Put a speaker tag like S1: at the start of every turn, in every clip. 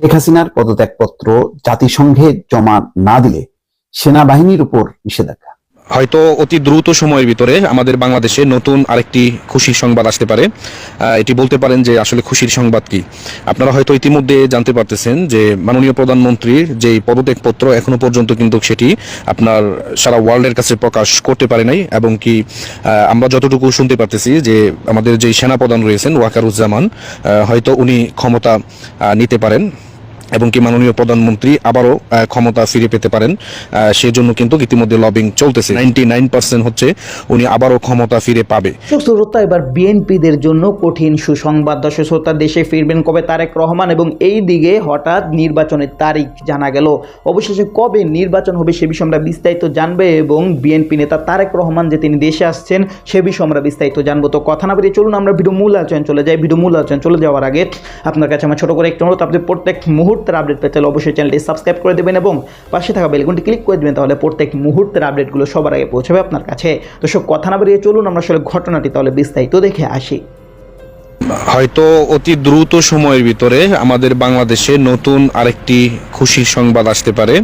S1: শেখ হাসিনার পদত্যাগপত্র জাতিসংঘে জমা না দিলে সেনাবাহিনীর উপর নিষেধাজ্ঞা।
S2: হয়তো অতি দ্রুত সময়ের ভিতরে আমাদের বাংলাদেশে নতুন আরেকটি খুশির সংবাদ আসতে পারে। এটি বলতে পারেন যে আসলে খুশির সংবাদ কি। আপনারা হয়তো ইতিমধ্যে জানতে পারতেছেন যে মাননীয় প্রধানমন্ত্রীর যে পদত্যাগপত্র এখনও পর্যন্ত কিন্তু সেটি আপনার সারা ওয়ার্ল্ডের কাছে প্রকাশ করতে পারে নাই এবং কি আমরা যতটুকু শুনতে পারতেছি যে আমাদের যে সেনাপ্রধান রয়েছেন ওয়াকারুজ্জামান হয়তো উনি ক্ষমতা নিতে পারেন। এবং কি মাননীয় প্রধানমন্ত্রী আবারও ক্ষমতা ফিরে পেতে পারেন। সেজন্য কিন্তু ইতিমধ্যে লবিং চলতেছে। নাইনটি নাইন পার্সেন্ট হচ্ছে উনি আবারও ক্ষমতা ফিরে পাবে।
S3: শ্রোতা এবার বিএনপিদের জন্য কঠিন সুসংবাদ। দর্শক শ্রোতা, দেশে ফিরবেন কবে তারেক রহমান এবং এই দিকে হঠাৎ নির্বাচনের তারিখ জানা গেল। অবশেষে কবে নির্বাচন হবে সে বিষয়ে আমরা বিস্তারিত জানবে এবং বিএনপি নেতা তারেক রহমান যে তিনি দেশে আসছেন সে বিষয়ে আমরা বিস্তারিত জানব। তো কথা না বেরিয়ে চলুন, আমরা ভিডিও মূল আলোচনা চলে যাই। ভিডিও মূল আলোচনা চলে যাওয়ার আগে আপনার কাছে আমার ছোট করে একটু অনুরোধ। আপনি প্রত্যেক মুহূর্তের আপডেট পেতে হলে অবশ্যই চ্যানেলটি সাবস্ক্রাইব করে দেবেন এবং পাশে থাকা বেলকনটি ক্লিক করে দেবেন তাহলে প্রত্যেক মুহূর্তের আপডেটগুলো সবার আগে পৌঁছাবে আপনার কাছে। তো সব কথা না বেরিয়ে চলুন, আমরা আসলে ঘটনাটি তাহলে বিস্তারিত দেখে আসি।
S2: হয়তো অতি দ্রুত সময়ের ভিতরে আমাদের বাংলাদেশে নতুন আরেকটি খুশির সংবাদ আসতে পারে।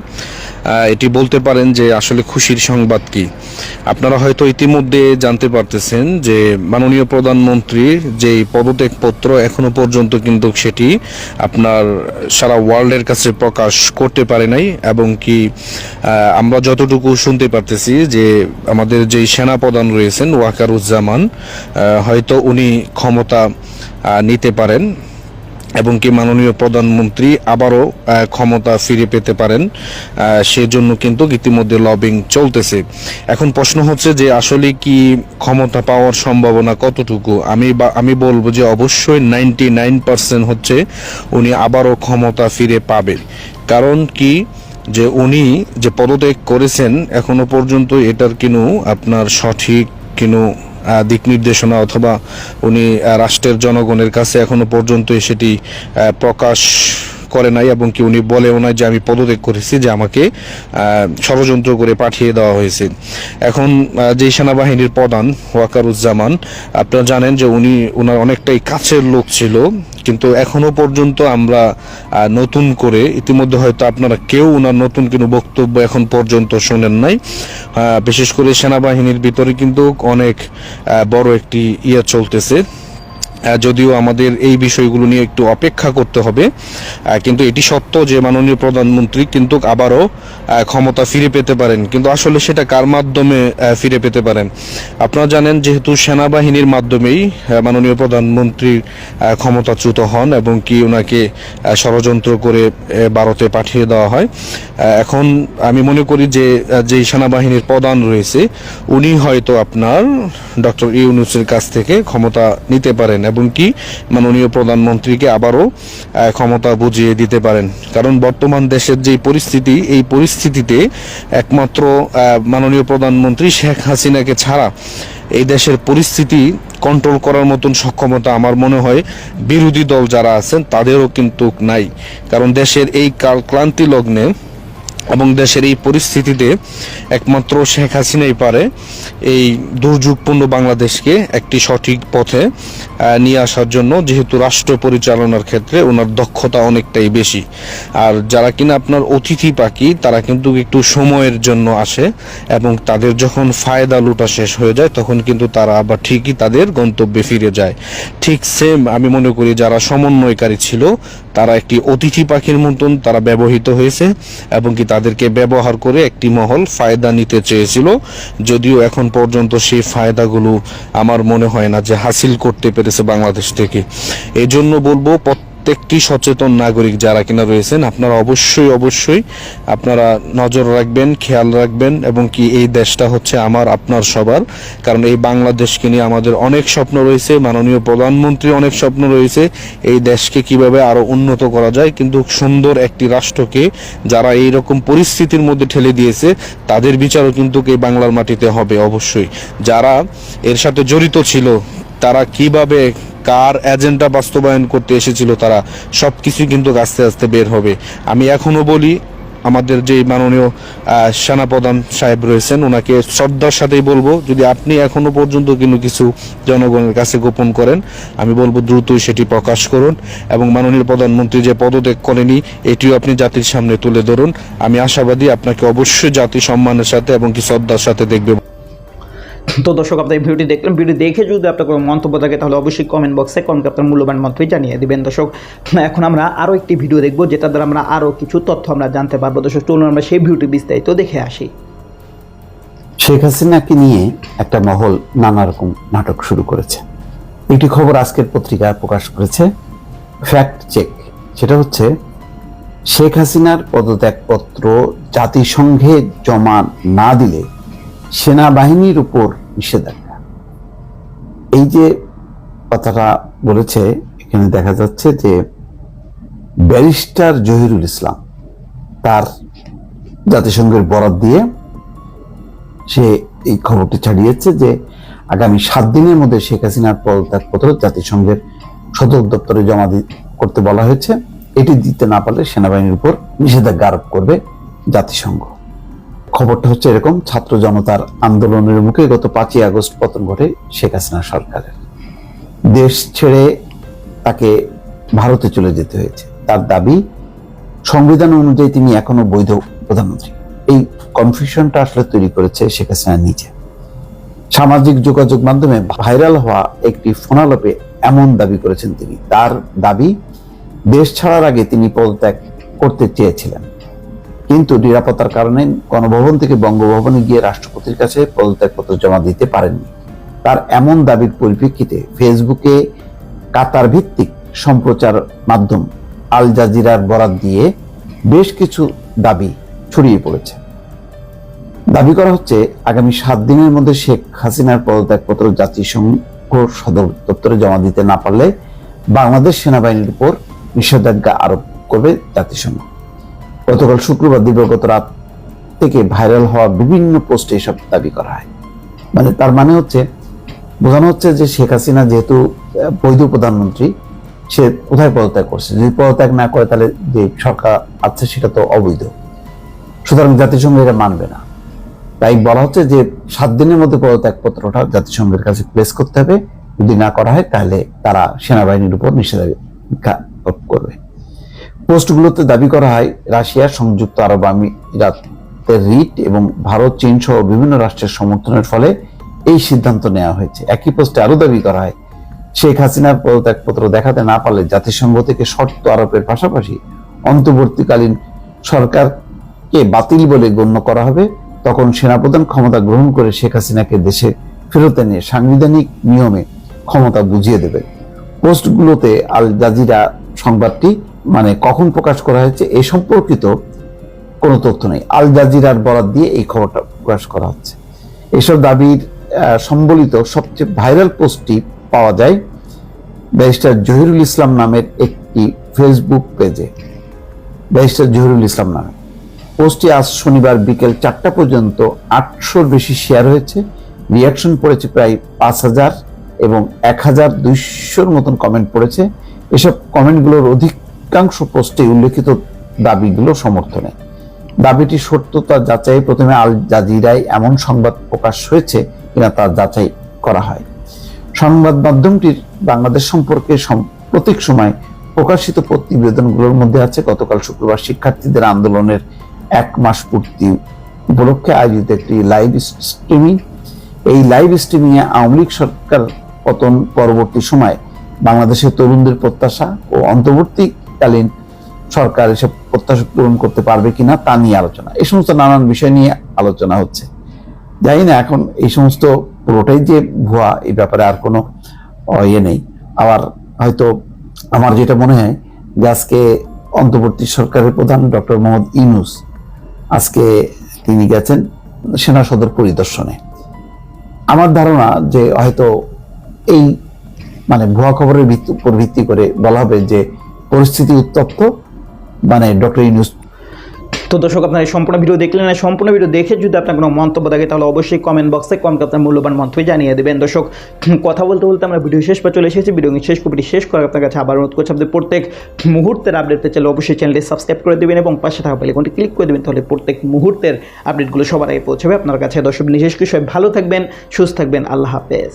S2: এটি বলতে পারেন যে আসলে খুশির সংবাদ কি? আপনারা হয়তো ইতিমধ্যে জানতে পারতেছেন যে মাননীয় প্রধানমন্ত্রীর যে পদত্যাগপত্র এখনও পর্যন্ত কিন্তু সেটি আপনার সারা ওয়ার্ল্ডের কাছে প্রকাশ করতে পারে নাই এবং কি আমরা যতটুকু শুনতে পারতেছি যে আমাদের যেই সেনা প্রধান রয়েছেন ওয়াকারুজ্জামান হয়তো উনি ক্ষমতা নিতে পারেন। এবং কি মাননীয় প্রধানমন্ত্রী আবারও ক্ষমতা ফিরে পেতে পারেন। সেজন্য কিন্তু ইতিমধ্যে লবিং চলতেছে। এখন প্রশ্ন হচ্ছে যে আসলে কি ক্ষমতা পাওয়ার সম্ভাবনা কতটুকু? আমি বা, আমি বলব যে অবশ্যই নাইনটি নাইন পার্সেন্ট হচ্ছে উনি আবারও ক্ষমতা ফিরে পাবে। কারণ কি? যে উনি যে পদত্যাগ করেছেন, এখনও পর্যন্ত এটার কিনু আপনার সঠিক কিনু দিক নির্দেশনা অথবা উনি রাষ্ট্রের জনগণের কাছে এখনও পর্যন্ত সেটি প্রকাশ করে নাই এবং কি উনি বলেও নাই যে আমি পদত্যাগ করেছি, যে আমাকে ষড়যন্ত্র করে পাঠিয়ে দেওয়া হয়েছে। এখন যে সেনাবাহিনীর প্রধান ওয়াকারুজ্জামান, আপনারা জানেন যে উনি ওনার অনেকটাই কাছের লোক ছিল, কিন্তু এখনও পর্যন্ত আমরা নতুন করে, ইতিমধ্যে হয়তো আপনারা কেউ ওনার নতুন কোনো বক্তব্য এখন পর্যন্ত শোনেন নাই। বিশেষ করে সেনাবাহিনীর ভিতরে কিন্তু অনেক বড় একটি ইয়ে চলতেছে। যদিও আমাদের এই বিষয়গুলো নিয়ে একটু অপেক্ষা করতে হবে কিন্তু এটি সত্য যে মাননীয় প্রধানমন্ত্রী কিন্তু আবারও ক্ষমতা ফিরে পেতে পারেন। কিন্তু আসলে সেটা কার মাধ্যমে ফিরে পেতে পারেন? আপনারা জানেন যেহেতু সেনাবাহিনীর মাধ্যমেই মাননীয় প্রধানমন্ত্রী আহ, ক্ষমতাচ্যুত হন এবং কি ওনাকে ষড়যন্ত্র করে ভারতে পাঠিয়ে দেওয়া হয় এখন আমি মনে করি যে যেই সেনাবাহিনীর প্রধান রয়েছে উনি হয়তো আপনার ডক্টর ইউনুসের কাছ থেকে ক্ষমতা নিতে পারেন এবং কি মাননীয় প্রধানমন্ত্রীকে আবারও ক্ষমতা বুঝিয়ে দিতে পারেন। কারণ বর্তমান দেশের যে পরিস্থিতি, এই পরিস্থিতিতে একমাত্র মাননীয় প্রধানমন্ত্রী শেখ হাসিনাকে ছাড়া এই দেশের পরিস্থিতি কন্ট্রোল করার মতন সক্ষমতা আমার মনে হয় বিরোধী দল যারা আছেন, তাদেরও কিন্তু নাই। কারণ দেশের এই কাল ক্লান্তি লগ্নে এবং দেশের এই পরিস্থিতিতে একমাত্র শেখ হাসিনাই পারে এই দুর্যোগপূর্ণ বাংলাদেশকে একটি সঠিক পথে নিয়ে আসার জন্য। যেহেতু রাষ্ট্র পরিচালনার ক্ষেত্রে ওনার দক্ষতা অনেকটাই বেশি। আর যারা কিনা আপনার অতিথি পাখি, তারা কিন্তু একটু সময়ের জন্য আসে এবং তাদের যখন ফায়দা লুটা শেষ হয়ে যায়, তখন কিন্তু তারা আবার ঠিকই তাদের গন্তব্যে ফিরে যায়। ঠিক সেম আমি মনে করি যারা সমন্বয়কারী ছিল, তারা একটি অতিথি পাখির মতন তারা ব্যবহৃত হয়েছে এবং কি তাদেরকে ব্যবহার করে একটি মহল ফায়দা নিতে চেয়েছিল। যদিও এখন পর্যন্ত সেই ফায়দাগুলো আমার মনে হয় না যে হাসিল করতে পেরেছে বাংলাদেশ থেকে। এজন্য জন্য বলব প্রত্যেকটি সচেতন নাগরিক যারা কিনা রয়েছেন, আপনারা অবশ্যই অবশ্যই আপনারা নজর রাখবেন, খেয়াল রাখবেন এবং কি এই দেশটা হচ্ছে আমার, আপনার সবার। কারণ এই বাংলাদেশকে নিয়ে আমাদের অনেক স্বপ্ন রয়েছে, মাননীয় প্রধানমন্ত্রী অনেক স্বপ্ন রয়েছে, এই দেশকে কীভাবে আরও উন্নত করা যায়। কিন্তু সুন্দর একটি রাষ্ট্রকে যারা এই রকম পরিস্থিতির মধ্যে ঠেলে দিয়েছে, তাদের বিচারও কিন্তু এই বাংলার মাটিতে হবে অবশ্যই। যারা এর সাথে জড়িত ছিল, তারা কীভাবে কার এজেন্ডা বাস্তবায়ন করতে এসেছিল তারা সবকিছু কিন্তু আস্তে আস্তে বের হবে। আমি এখনও বলি, আমাদের যে মাননীয় সেনাপ্রধান সাহেব রয়েছেন, ওনাকে শ্রদ্ধার সাথেই বলব, যদি আপনি এখনও পর্যন্ত কিন্তু কিছু জনগণের কাছে গোপন করেন, আমি বলব দ্রুতই সেটি প্রকাশ করুন এবং মাননীয় প্রধানমন্ত্রী যে পদত্যাগ করেনি, এটিও আপনি জাতির সামনে তুলে ধরুন। আমি আশাবাদী আপনাকে অবশ্যই জাতি সম্মানের সাথে এবং কি শ্রদ্ধার সাথে দেখবে।
S3: তো দর্শক, আপনার এই ভিডিওটি দেখলেন। ভিডিও দেখে যদি আপনার কোনো মন্তব্য থাকে, তাহলে অবশ্যই কমেন্ট বক্সে কমেন্ট আপনার মূল্যবান মন্তব্য জানিয়ে দিবেন। দর্শক, এখন আমরা আরও একটি ভিডিও দেখব যেটা দ্বারা আমরা আরও কিছু তথ্য আমরা জানতে পারব। দর্শক, চলুন আমরা সেই ভিডিওটি বিস্তারিত দেখে আসি।
S1: শেখ হাসিনাকে নিয়ে একটা মহল নানা রকম নাটক শুরু করেছে। একটি খবর আজকের পত্রিকায় প্রকাশ করেছে ফ্যাক্ট চেক সেটা হচ্ছে, শেখ হাসিনার পদত্যাগপত্র জাতিসংঘে জমা না দিলে সেনাবাহিনীর উপর নিষেধাজ্ঞা। এই যে কথাটা বলেছে, এখানে দেখা যাচ্ছে যে ব্যারিস্টার জহিরুল ইসলাম তার জাতিসংঘের বরাত দিয়ে সে এই খবরটি ছাড়িয়েছে যে আগামী সাত দিনের মধ্যে শেখ হাসিনার পদত্যাগপত্র জাতিসংঘের সদর দপ্তরে জমা করতে বলা হয়েছে। এটি দিতে না পারলে সেনাবাহিনীর উপর নিষেধাজ্ঞা আরোপ করবে জাতিসংঘ। খবরটা হচ্ছে এরকম, ছাত্র জনতার আন্দোলনের মুখে গত পাঁচই আগস্ট পতন ঘটে শেখ হাসিনা সরকারের। দেশ ছেড়ে তাকে ভারতে চলে যেতে হয়েছে। তার দাবি, সংবিধান অনুযায়ী তিনি এখনও বৈধ প্রধানমন্ত্রী। এই কনফিউশনটা আসলে তৈরি করেছে শেখ হাসিনা নিজে। সামাজিক যোগাযোগ মাধ্যমে ভাইরাল হওয়া একটি ফোনালোপে এমন দাবি করেছেন তিনি। তার দাবি, দেশ ছাড়ার আগে তিনি পদত্যাগ করতে চেয়েছিলেন। কিন্তু নিরাপত্তার কারণে গণভবন থেকে বঙ্গভবনে গিয়ে রাষ্ট্রপতির কাছে পদত্যাগপত্র জমা দিতে পারেননি। তার এমন দাবির পরিপ্রেক্ষিতে ফেসবুকে কাতার ভিত্তিক সম্প্রচার মাধ্যম আল জাজিরার বরাত দিয়ে বেশ কিছু দাবি ছড়িয়ে পড়েছে। দাবি করা হচ্ছে, আগামী সাত দিনের মধ্যে শেখ হাসিনার পদত্যাগপত্র জাতিসংঘ সদর দপ্তরে জমা দিতে না পারলে বাংলাদেশ সেনাবাহিনীর উপর নিষেধাজ্ঞা আরোপ করবে জাতিসংঘ। গতকাল শুক্রবার দিবাগত রাত থেকে ভাইরাল হওয়া বিভিন্ন পোস্টে এসব দাবি করা হয়। মানে তার মানে হচ্ছে, বোঝানো হচ্ছে যে শেখ হাসিনা যেহেতু বৈধ প্রধানমন্ত্রী, সে কোথায় পদত্যাগ করছে? যদি পদত্যাগ না করে তাহলে যে সরকার আছে সেটা তো অবৈধ। সুতরাং জাতিসংঘ এটা মানবে না। তাই বলা হচ্ছে যে সাত দিনের মধ্যে পদত্যাগপত্রটা জাতিসংঘের কাছে প্লেস করতে হবে। যদি না করা হয় তাহলে তারা সেনাবাহিনীর উপর নিষেধাজ্ঞা করবে। পোস্টগুলোতে দাবি করা হয়, রাশিয়া, সংযুক্ত আরব আমিরাতের রিট এবং ভারত, চীন সহ বিভিন্ন রাষ্ট্রের সমর্থনের ফলে এই সিদ্ধান্ত নেওয়া হয়েছে। একই পোস্টে আরও দাবি করা হয়, শেখ হাসিনার পদত্যাগপত্র দেখাতে না পারলে জাতিসংঘ থেকে শর্ত আরোপের পাশাপাশি অন্তর্বর্তীকালীন সরকারকে বাতিল বলে গণ্য করা হবে। তখন সেনাপ্রধান ক্ষমতা গ্রহণ করে শেখ হাসিনাকে দেশে ফেরত এনে সাংবিধানিক নিয়মে ক্ষমতা বুঝিয়ে দেবে পোস্টগুলোতে আল জাজিরা সংবাদটি মানে কখন প্রকাশ করা হয়েছে এ সম্পর্কিত কোনো তথ্য নেই। আল জাজিরার বরাদ দিয়ে এই খবরটা প্রকাশ করা হচ্ছে। এসব দাবির সম্বলিত সবচেয়ে ভাইরাল পোস্টটি পাওয়া যায় ব্যারিস্টার জহিরুল ইসলাম নামের একটি ফেসবুক পেজে। ব্যারিস্টার জহিরুল ইসলাম নামে। পোস্টটি আজ শনিবার বিকেল চারটা পর্যন্ত আটশোর বেশি শেয়ার হয়েছে। রিয়াকশন পড়েছে প্রায় পাঁচ হাজার এবং এক হাজার দুইশোর মতন কমেন্ট পড়েছে। এসব কমেন্টগুলোর অধিকাংশ পোস্টে উল্লেখিত দাবিগুলো সমর্থনে। দাবিটি সত্যতা যাচাই প্রথমে আল জাজিরায় এমন সংবাদ প্রকাশ হয়েছে কিনা তা যাচাই করা হয়। সংবাদ মাধ্যমটির বাংলাদেশ সম্পর্কে সাম্প্রতিক সময় প্রকাশিত প্রতিবেদনগুলোর মধ্যে আছে, গতকাল শুক্রবার শিক্ষার্থীদের আন্দোলনের এক মাস পূর্তি উপলক্ষে আয়োজিত একটি লাইভ স্ট্রিমিং। এই লাইভ স্ট্রিমিং এ আওয়ামী লীগ সরকার পতন পরবর্তী সময় বাংলাদেশের তরুণদের প্রত্যাশা ও অন্তর্বর্তীকালীন সরকার এসব প্রত্যাশা পূরণ করতে পারবে কিনা তা নিয়ে আলোচনা। এই সমস্ত নানান বিষয় নিয়ে আলোচনা হচ্ছে। জানি না, এখন এই সমস্ত পুরোটাই যে ভুয়া, এই ব্যাপারে আর কোনো ইয়ে নেই। আবার হয়তো আমার যেটা মনে হয় যে আজকে অন্তর্বর্তী সরকারের প্রধান ডক্টর মোহাম্মদ ইউনুস, আজকে তিনি গেছেন সেনা সদর পরিদর্শনে। আমার ধারণা যে হয়তো এই মানে ভুয়া খবরের উপর ভিত্তি করে বলা হবে যে পরিস্থিতি উত্তপ্ত। মানে ডক্টর ইউনুস।
S3: তো দর্শক, আপনারা এই সম্পূর্ণ ভিডিও দেখলেন না, সম্পূর্ণ ভিডিও দেখে যদি আপনার কোনো মন্তব্য থাকে, তাহলে অবশ্যই কমেন্ট বক্সে কমেন্ট আপনার মূল্যবান মন্তব্য জানিয়ে দেবেন। দর্শক, কথা বলতে বলতে আমরা ভিডিও শেষ পর চলে এসেছি। ভিডিও শেষ কপিটি শেষ করে আপনার কাছে আবার অনুরোধ করছি, আপনাদের প্রত্যেক মুহূর্তের আপডেট পেতে চাইলে অবশ্যই চ্যানেলটি সাবস্ক্রাইব করে দেবেন এবং পাশে থাকা বেলাইকনটি ক্লিক করে দেবেন, তাহলে প্রত্যেক মুহূর্তের আপডেটগুলো সবার আগে পৌঁছবে আপনার কাছে। দর্শক বিশেষ কিছু ভালো থাকবেন, সুস্থ থাকবেন। আল্লাহ হাফেজ।